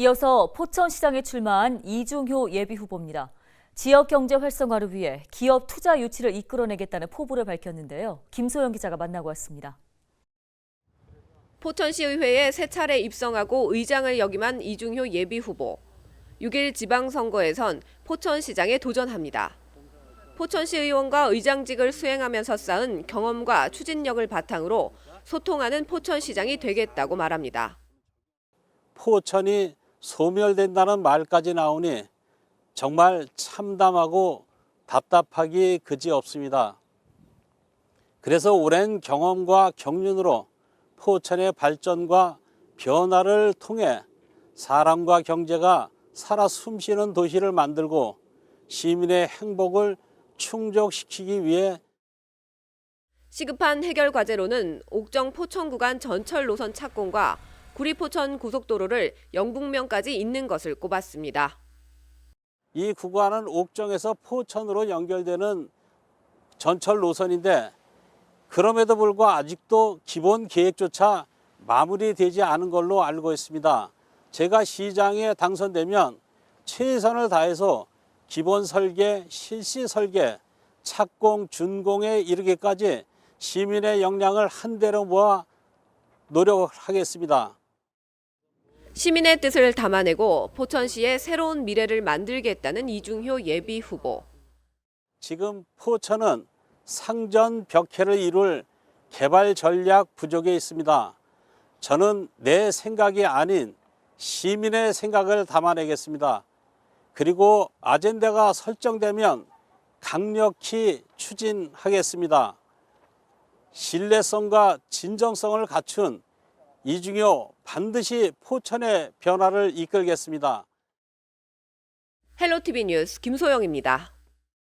이어서 포천시장에 출마한 이중효 예비후보입니다. 지역 경제 활성화를 위해 기업 투자 유치를 이끌어내겠다는 포부를 밝혔는데요. 김소영 기자가 만나고 왔습니다. 포천시의회에 세 차례 입성하고 의장을 역임한 이중효 예비 후보. 6일 지방선거에선 포천시장에 도전합니다. 포천시 의원과 의장직을 수행하면서 쌓은 경험과 추진력을 바탕으로 소통하는 포천시장이 되겠다고 말합니다. 포천이 소멸된다는 말까지 나오니 정말 참담하고 답답하기 그지 없습니다. 그래서 오랜 경험과 경륜으로 포천의 발전과 변화를 통해 사람과 경제가 살아 숨쉬는 도시를 만들고 시민의 행복을 충족시키기 위해 시급한 해결 과제로는 옥정 포천 구간 전철 노선 착공과 구리 포천 고속도로를 영북면까지 잇는 것을 꼽았습니다. 이 구간은 옥정에서 포천으로 연결되는 전철 노선인데 그럼에도 불구하고 아직도 기본 계획조차 마무리되지 않은 걸로 알고 있습니다. 제가 시장에 당선되면 최선을 다해서 기본 설계, 실시 설계, 착공, 준공에 이르기까지 시민의 역량을 한 대로 모아 노력하겠습니다. 시민의 뜻을 담아내고 포천시의 새로운 미래를 만들겠다는 이중효 예비 후보. 지금 포천은 상전 벽해를 이룰 개발 전략 부족에 있습니다. 저는 내 생각이 아닌 시민의 생각을 담아내겠습니다. 그리고 아젠다가 설정되면 강력히 추진하겠습니다. 신뢰성과 진정성을 갖춘 이중효 반드시 포천의 변화를 이끌겠습니다. 헬로티비 뉴스 김소영입니다.